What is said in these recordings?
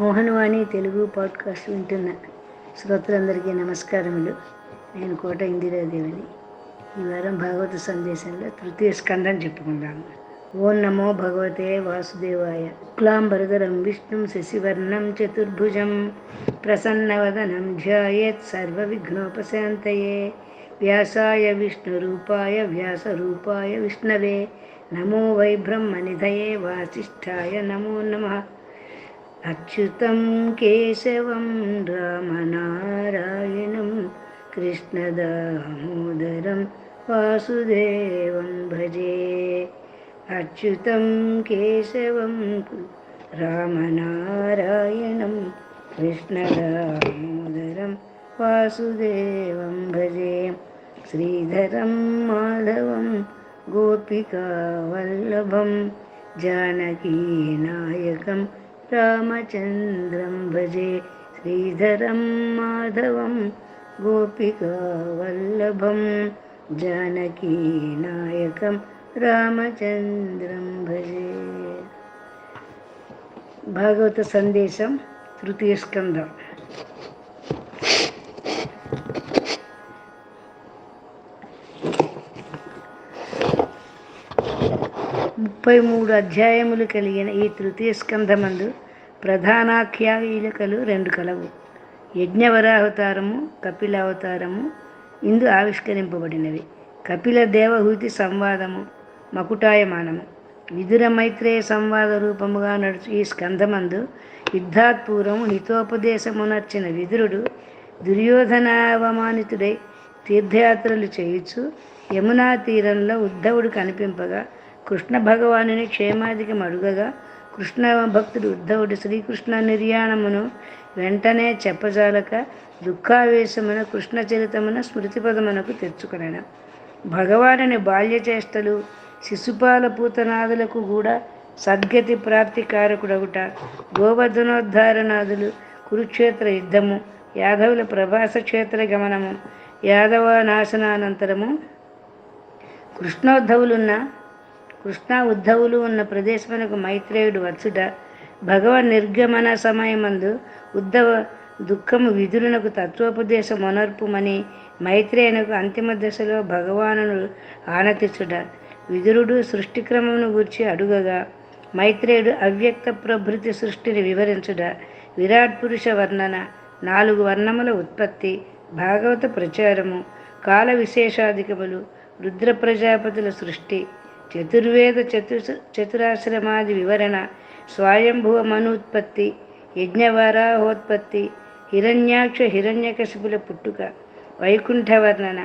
Mohanavani Telugu podcast వింటున్న శ్రోతలందరికీ నమస్కారములు. నేను కోట ఇందిరాదేవిని. ఈ వారం భాగవత సందేశంలో తృతీయ స్కందం చెప్పుకుందాము ఓం నమో భగవతే వాసుదేవాయ. క్లాంబరధరం విష్ణుం శశివర్ణం చతుర్భుజం ప్రసన్నవదనం ధ్యాయేత్ సర్వవిఘ్నోపశాంతయే. వ్యాసాయ విష్ణురూపాయ వ్యాసరూపాయ విష్ణవే. నమో వై బ్రహ్మనిధయే వాసిష్ఠాయ నమో నమః. अच्युतं केशवं रामनारायणं कृष्णदामोदरं वासुदेवं भजे। अच्युतं केशवं रामनारायणं कृष्णदामोदरं वासुदेवं भजे। श्रीधरं माधवं गोपिकावल्लभं जानकीनायकं రామచంద్రం భజే శ్రీధరం మాధవం గోపికావల్లభం జానకీనాయకం రామచంద్రం భజే భాగవత సందేశం తృతీయ స్కందం ముప్పై మూడు అధ్యాయములు కలిగిన ఈ తృతీయ స్కంధమందు ప్రధానాఖ్యాయికలు రెండు కలవు. యజ్ఞవరావతారము కపిల అవతారము ఇందు ఆవిష్కరింపబడినవి. కపిల దేవహూతి సంవాదము మకుటాయమానము. విదుర మైత్రేయ సంవాద రూపముగా నడుచు ఈ స్కంధమందు యుద్ధాత్పూర్వము హితోపదేశమునర్చిన విదురుడు దుర్యోధనావమానితుడై తీర్థయాత్రలు చేయుచు యమునా తీరంలో ఉద్ధవుడు కనిపింపగా కృష్ణ భగవానుని క్షేమాధికం అడుగగా కృష్ణ భక్తుడు ఉద్ధవుడు శ్రీకృష్ణ నిర్యాణమును వెంటనే చెప్పజాలక దుఃఖావేశమున కృష్ణ చరితమున స్మృతిపదమునకు తెచ్చుకునను. భగవానుని బాల్యచేష్టలు శిశుపాల పూతనాదులకు కూడా సద్గతి ప్రాప్తి కారకుడగుట గోవర్ధనోద్ధారనాదులు కురుక్షేత్ర యుద్ధము యాదవుల ప్రభాస క్షేత్ర గమనము యాదవ నాశనానంతరము కృష్ణోద్ధవులున్న కృష్ణ ఉద్ధవులు ఉన్న ప్రదేశమునకు మైత్రేయుడు వచ్చుట భగవన్ నిర్గమన సమయమందు ఉద్ధవ దుఃఖము విధులకు తత్వోపదేశ మొనర్పుమని మైత్రేయునకు అంతిమ దశలో భగవానును ఆనతిచుట. విదురుడు సృష్టిక్రమమును గూర్చి అడుగగా మైత్రేయుడు అవ్యక్త ప్రభృతి సృష్టిని వివరించుట. విరాట్ పురుష వర్ణన నాలుగు వర్ణముల ఉత్పత్తి భాగవత ప్రచారము కాల విశేషాధికములు రుద్ర ప్రజాపతుల సృష్టి చతుర్వేద చతు చతురాశ్రమాది వివరణ స్వయంభువ మనుత్పత్తి యజ్ఞవరాహోత్పత్తి హిరణ్యాక్ష హిరణ్యకశిపుల పుట్టుక వైకుంఠ వర్ణన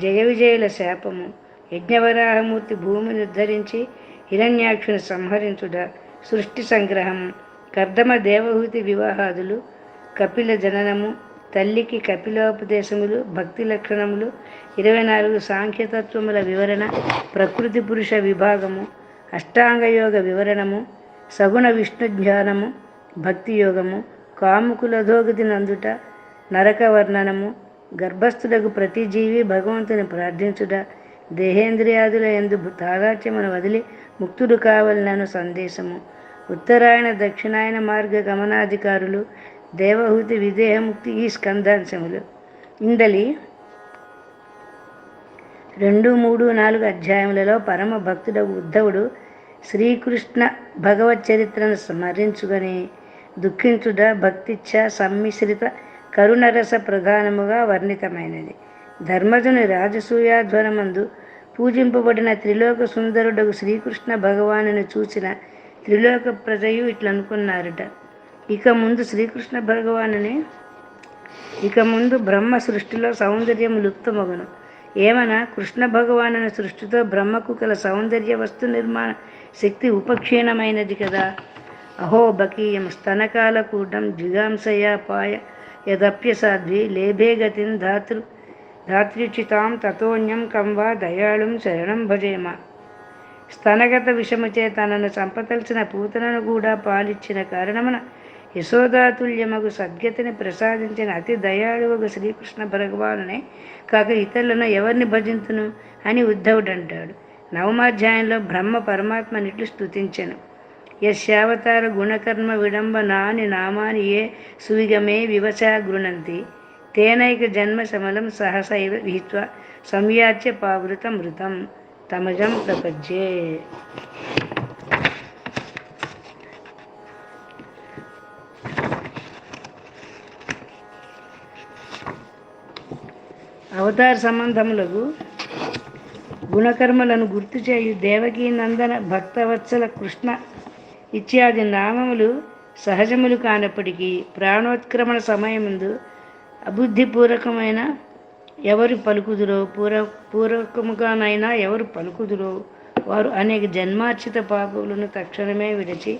జయ విజయుల శాపము యజ్ఞవరాహమూర్తి భూమిని ఉద్ధరించి హిరణ్యాక్షుని సంహరించుట సృష్టి సంగ్రహము కర్దమ దేవహూతి వివాహాదులు కపిల జననము తల్లికి కపిలోపదేశములు భక్తి లక్షణములు ఇరవై నాలుగు సాంఖ్యతత్వముల వివరణ ప్రకృతి పురుష విభాగము అష్టాంగయోగ వివరణము సగుణ విష్ణు జ్ఞానము భక్తి యోగము కాముకులధోగతి నందుట నరక వర్ణనము గర్భస్థులకు ప్రతి జీవి భగవంతుని ప్రార్థించుట దేహేంద్రియాదుల ఎందు తాదాత్యమును వదిలి ముక్తుడు కావలనను సందేశము. ఉత్తరాయణ దక్షిణాయన మార్గ గమనాధికారులు దేవహూతి విదేహముక్తి ఈ స్కందాంశములు. ఇందలి రెండు మూడు నాలుగు అధ్యాయములలో పరమ భక్తుడు ఉద్ధవుడు శ్రీకృష్ణ భగవత్ చరిత్రను స్మరించుకొని దుఃఖించుట భక్తిచ్ఛ సమ్మిశ్రిత కరుణరస ప్రధానముగా వర్ణితమైనది. ధర్మజుని రాజసూయాధ్వరమందు పూజింపబడిన త్రిలోక సుందరుడకు శ్రీకృష్ణ భగవానుని చూసిన త్రిలోక ప్రజయు ఇట్లనుకున్నారట. ఇక ముందు శ్రీకృష్ణ భగవానుని ఇక ముందు బ్రహ్మ సృష్టిలో సౌందర్యం లుప్తమగును. ఏమనా? కృష్ణ భగవానుని సృష్టితో బ్రహ్మకు గల సౌందర్య వస్తు నిర్మాణ శక్తి ఉపక్షీణమైనది కదా. అహో బకీయం స్తనకాలకూటం జిగాంసయ పాయ యదప్యసాధ్వి లేభే గతిం ధాతృ ధాత్రిచితాం తతోన్యం కంవా దయాళుం శరణం భజేమ. స్తనగత విషముచే తనను చంపతలిచిన పూతనను కూడా పాలిచ్చిన కారణమున యశోదాతుల్యమగు సద్గతిని ప్రసాదించిన అతి దయాళువగు శ్రీకృష్ణ భగవానునే కాక ఇతరులను ఎవరిని భజింతును అని ఉద్ధవుడు అంటాడు నవమాధ్యాయంలో బ్రహ్మ పరమాత్మనిట్లు స్తుతించెను. యశావతార గుణకర్మ విడంబనాని నామాని ఏ సువిగమే వివశా గృణంతి తేనైక జన్మ సమలం సహసైవ విహిత్వ సంయాచ్య పావృత మృతం తమజం ప్రపజ్యే. అవతార సంబంధములకు గుణకర్మలను గుర్తు చేయు దేవకీ నందన భక్తవత్సల కృష్ణ ఇత్యాది నామములు సహజములు కానప్పటికీ ప్రాణోత్క్రమణ సమయముందు అబుద్ధిపూర్వకమైన ఎవరు పలుకుదురో పూర్వ పూర్వకముగానైనా ఎవరు పలుకుదురో వారు అనేక జన్మార్చిత పాపములను తక్షణమే విడిచి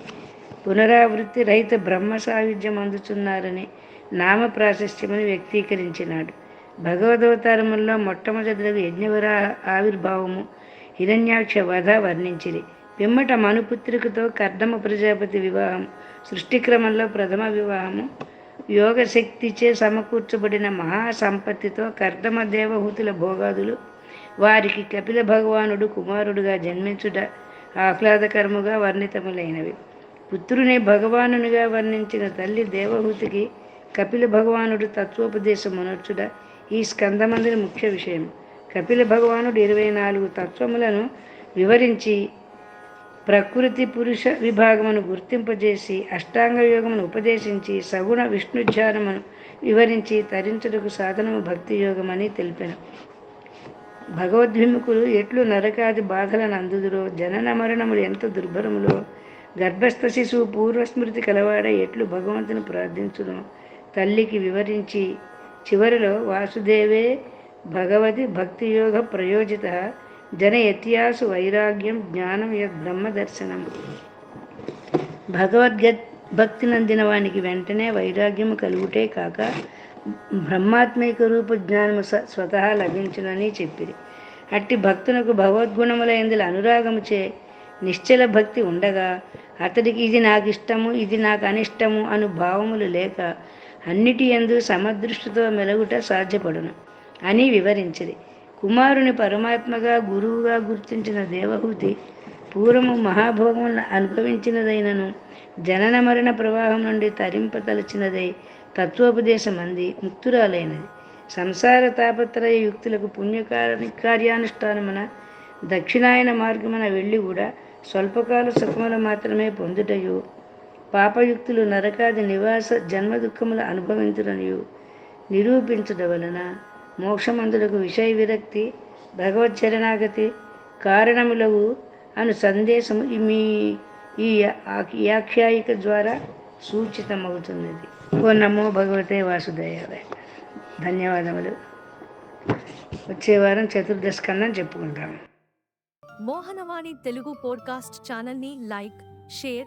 పునరావృత్తి రహిత బ్రహ్మ సాయుధ్యం అందుతున్నారని నామ ప్రాశస్త్యమని వ్యక్తీకరించినాడు. భగవదవతారముల్లో మొట్టమొదటి యజ్ఞవరాహ ఆవిర్భావము హిరణ్యాక్ష వధ వర్ణించిరి. పిమ్మట మనుపుత్రికతో కర్దమ ప్రజాపతి వివాహం సృష్టిక్రమంలో ప్రథమ వివాహము యోగశక్తిచే సమకూర్చబడిన మహాసంపత్తితో కర్దమ దేవహూతుల భోగాదులు వారికి కపిల భగవానుడు కుమారుడుగా జన్మించుట ఆహ్లాదకరముగా వర్ణితములైనవి. పుత్రుని భగవానునిగా వర్ణించిన తల్లి దేవహూతికి కపిల భగవానుడు తత్వోపదేశమునర్చుట ఈ స్కందమందిని ముఖ్య విషయం. కపిల భగవానుడు ఇరవై నాలుగు తత్వములను వివరించి ప్రకృతి పురుష విభాగమును గుర్తింపజేసి అష్టాంగ యోగమును ఉపదేశించి సగుణ విష్ణుధ్యానమును వివరించి తరించుటకు సాధనము భక్తి యోగమని తెలిపాను. భగవద్విముఖులు ఎట్లు నరకాది బాధలను అందుదురో జనన మరణములు ఎంత దుర్భరములో గర్భస్థ శిశువు పూర్వస్మృతి కలవాడ ఎట్లు భగవంతుని ప్రార్థించును తల్లికి వివరించి చివరిలో వాసుదేవే భగవతి భక్తి యోగ ప్రయోజిత జన యత్యాసు వైరాగ్యం జ్ఞానం యద్ బ్రహ్మ దర్శనం భగవద్గత్ భక్తి నందిన వానికి వెంటనే వైరాగ్యము కలుగుటే కాక బ్రహ్మాత్మిక రూప జ్ఞానము స స్వతహా లభించునని చెప్పిరి. అట్టి భక్తునకు భగవద్గుణముల ఎందుల అనురాగముచే నిశ్చల భక్తి ఉండగా అతడికి ఇది నాకు ఇష్టము ఇది నాకు అనిష్టము అను భావములు లేక అన్నిటి ఎందు సమదృష్టితో మెలుగుట సాధ్యపడును. అని వివరించింది కుమారుని పరమాత్మగా గురువుగా గుర్తించిన దేవహూతి పూర్వము మహాభోగములను అనుభవించినదైనను జనన మరణ ప్రవాహం నుండి తరింపతలచినదై తత్వోపదేశం అంది ముక్తురాలైనది. సంసార తాపత్రయ యుక్తులకు పుణ్యకార కార్యానుష్ఠానమున దక్షిణాయన మార్గమున వెళ్ళి కూడా స్వల్పకాల సుఖములు మాత్రమే పొందుటయు పాపయుక్తులు నరకాది నివాస జన్మ దుఃఖములు అనుభవించురనియు నిరూపించుట వలన మోక్షమందులకు విషయ విరక్తి భగవత్ శరణాగతి కారణములవు అను సందేశము ఈ మీ ఈ యాఖ్యాయిక ఆఖ్యాయిక ద్వారా సూచితమవుతున్నది ఓ నమో భగవతే వాసుదేవాయ. ధన్యవాదములు. వచ్చే వారం చతుర్దశ కన్నా చెప్పుకుంటాము మోహనవాణి తెలుగు పోడ్కాస్ట్ ఛానల్ని లైక్ షేర్